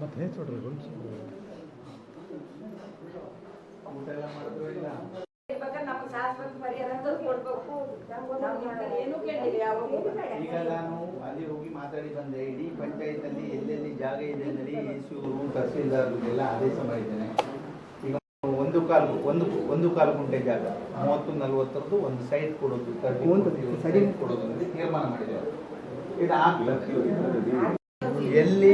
ಮತ್ತೆ ಹೇಳ್ಕೊಡ್ರಿ ಗೊಂಚು ಇವಾಗ ನಮ್ಮ ಶಾಶ್ವತ ಪರಿಹಾರ ಅಂತ ಕೊಡ್ಬೇಕು ನಾವು ಏನು ಕೇಳಿಲ್ಲ ಯಾವಾಗ ಈಗ ನಾನು ಅಲ್ಲಿ ಹೋಗಿ ಮಾತಾಡಿ ಬಂದೆ ಇಡೀ ಪಂಚಾಯತ್ ಅಲ್ಲಿ ಎಲ್ಲೆಲ್ಲಿ ಜಾಗ ಇದೆ ಅಂದರೆ ಈಸೂರು ತಹಸೀಲ್ದಾರ್ಗೆಲ್ಲ ಆದೇಶ ಮಾಡಿದ್ದೇನೆ ಈಗ ಒಂದು ಕಾಲು ಒಂದು ಒಂದು ಕಾಲು ಗುಂಟೆ ಜಾಗ. ಮೂವತ್ತು ನಲ್ವತ್ತರದ್ದು ಒಂದು ಸೈಡ್ ಕೊಡೋದು ಸೈಟ್ ಕೊಡೋದು ತೀರ್ಮಾನ ಮಾಡಿದ್ದೇವೆ ಎಲ್ಲಿ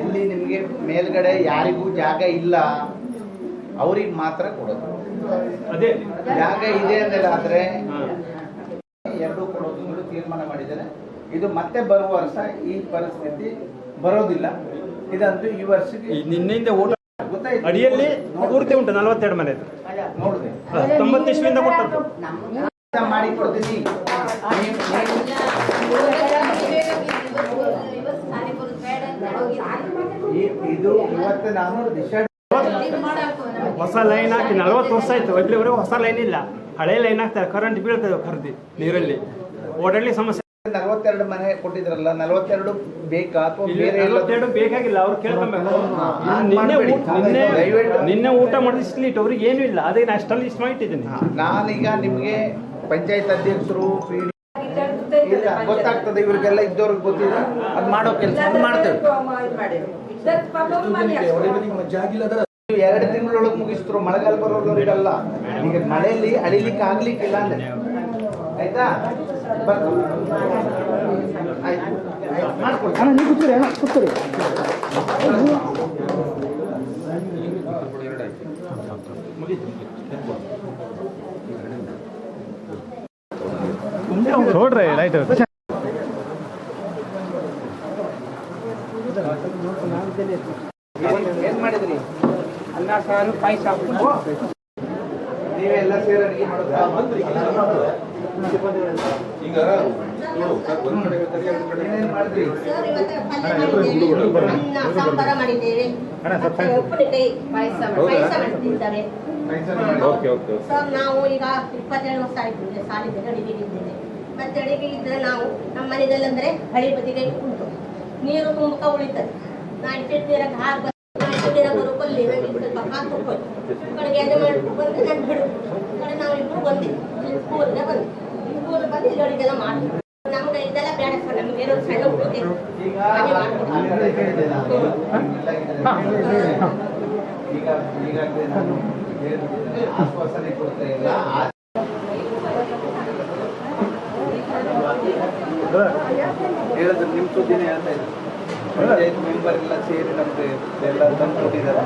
ಎಲ್ಲಿ ನಿಮಗೆ ಮೇಲ್ಗಡೆ ಯಾರಿಗೂ ಜಾಗ ಇಲ್ಲ ಅವ್ರಿಗೆ ಮಾತ್ರ ಕೊಡೋದು. ಅದೇ. ಜಾಗ ಇದೆ ಅಂದ್ರೆ ಆದ್ರೆ ಎರಡು ಕೊಡೋದು ಅಂತ ತೀರ್ಮಾನ ಮಾಡಿದ್ದಾರೆ. ಇದು ಮತ್ತೆ ಬರುವ ವರ್ಷ ಈ ಪರಿಸ್ಥಿತಿ ಬರೋದಿಲ್ಲ. ಇದಂತೂ ಈ ವರ್ಷಕ್ಕೆ ಈ ನಿನ್ನೆಯಿಂದ ಅಡಿಯಲ್ಲಿ ಪೂರ್ತಿ ಉಂಟು ನಲವತ್ತೆರಡು ಮನೆ ತೊಂಬತ್ತು ಇಸ್ವಿಯಿಂದ ಕೊಟ್ಟದ್ದು. ಹೊಸ ಲೈನ್ ಹಾಕಿ ನಲವತ್ತು ವರ್ಷ ಆಯ್ತು. ಇಲ್ಲಿವರೆಗೂ ಹೊಸ ಲೈನ್ ಇಲ್ಲ. ಹಳೆ ಲೈನ್ ಹಾಕ್ತಾರೆ. ಕರೆಂಟ್ ಬೀಳ್ತದೆ ಖರೀದಿ ನೀರಲ್ಲಿ. ಓಡಾಡ್ಲಿಕ್ಕೆ ಸಮಸ್ಯೆ. ನಲವತ್ತೆರಡು ಮನೆ ಕೊಟ್ಟಿದ್ರಲ್ಲ ನಲವತ್ತೆರಡು ಬೇಕಾ ಅಥವಾ ಬೇರೆ ನಲವತ್ತೆರಡು ಬೇಕಾಗಿಲ್ಲ ಅವ್ರು ಕೇಳ್ಕೊಬೇಕು ನಿನ್ನೆ ಊಟ- ನಿನ್ನೆ ಊಟ ಅವ್ರಿಗೆ ಏನು ಇಲ್ಲ ಅದೇ ನಾ ಅಷ್ಟಲ್ಲಿ ಇಷ್ಟು ಮಾಡಿಟ್ಟಿದ್ದೀನಿ. ನಾನೀಗ ನಿಮ್ಗೆ ಪಂಚಾಯತ್ ಅಧ್ಯಕ್ಷರು ಇಲ್ಲ ಗೊತ್ತಾಗ್ತದೆ ಇವ್ರಿಗೆಲ್ಲ ಇದ್ದವ್ರಿಗೆ ಗೊತ್ತಿಲ್ಲ. ಅದ್ ಮಾಡೋ ಕೆಲಸ ಮಾಡ್ತೇವೆ. ನೀವು ಎರಡು ತಿಂಗಳೊಳಗೆ ಮುಗಿಸ್ತರು ಮಳೆಗಾಲ ಬರೋರಿಗೆಲ್ಲ ಈಗ ಮಳೆಯಲ್ಲಿ ಅಳಿಲಿಕ್ಕೆ ಆಗ್ಲಿಕ್ಕಿಲ್ಲ ಅಂದ್ರೆ ಆಯ್ತಾ? ಆಯ್ತು ಆಯ್ತು ಮಾಡ್ಕೊಳ್ತೀನಿ ನೋಡ್ರಿ ಲೈಟ್ ಏನ್ ಮಾಡಿದ್ರಿ? ಅನ್ನ ಸಾರು ಪಾಯಸ. ನೀವೆಲ್ಲ ಸೇರಿ ಅಡುಗೆ ಮಾಡೋದಾ? ಮಾಡಿದ್ರಿ ಸರ್, ಇವತ್ತು ಪಲ್ಯ ಮಾಡಿದ್ದೇವೆ. ಅನ್ನ ಸಾಂಬಾರ ಮಾಡಿದ್ದೇವೆ. ಮತ್ತೆ ಉಪ್ಪಿನಕಾಯಿ ಪಾಯಸ ಪಾಯಸ ಮಾಡ್ತಿದ್ದಾರೆ. ಸರ್ ನಾವು ಈಗ ಇಪ್ಪತ್ತೆರಡು ವರ್ಷ ಆಯ್ತು ಈಗ ಸಾಲಿಗೆ ಅಡಿಗೆ ಇದ್ದೇವೆ. ಮತ್ತೆ ಅಡಿಗೆ ಇದ್ರೆ ನಾವು ನಮ್ಮ ಮನೆಯಲ್ಲಿ ಅಂದ್ರೆ ಹಳಿ ಬದಿಗೆ ಉಂಟು. ನೀರು ತುಂಬಕ ಉಳಿತದೆ. ನಾ ಇಟ್ಟಿಟ್ಟು ನೀರಾಗ ಹಾಕಿ ಇಟ್ಟಿಟ್ಟು ನೀರಾಗ ಬರೋ ಕೊಲ್ಲಿ ಸ್ವಲ್ಪ ಹಾಕ್ಕೊಂಡು ಕಡೆಗೆ ಅದು ಮಾಡ್ಕೊಂಡು ಬಂದು ನಾನು ಬಿಡು ಕಡೆ ನಾವು ಇಬ್ಬರು ಬಂದಿದ್ವಿ ಬಂದು. ನಮ್ಗೆ ಇದೆಲ್ಲ ಬೇಡ ಸರ್ ನಮ್ಗೆ ಏನೋ ಸಣ್ಣ ಹುಡುಗ. ಹೇಳಿದ್ರು ನಿಮ್ ಸುದ್ದಿನೇ ಹೇಳ್ತಾ ಇದ್ರು ಪಂಚಾಯತ್ ಮೆಂಬರ್ ಎಲ್ಲ ಸೇರಿ ನಮ್ಗೆ ಎಲ್ಲ ತಂದು ಕೊಟ್ಟಿದ್ದಾರೆ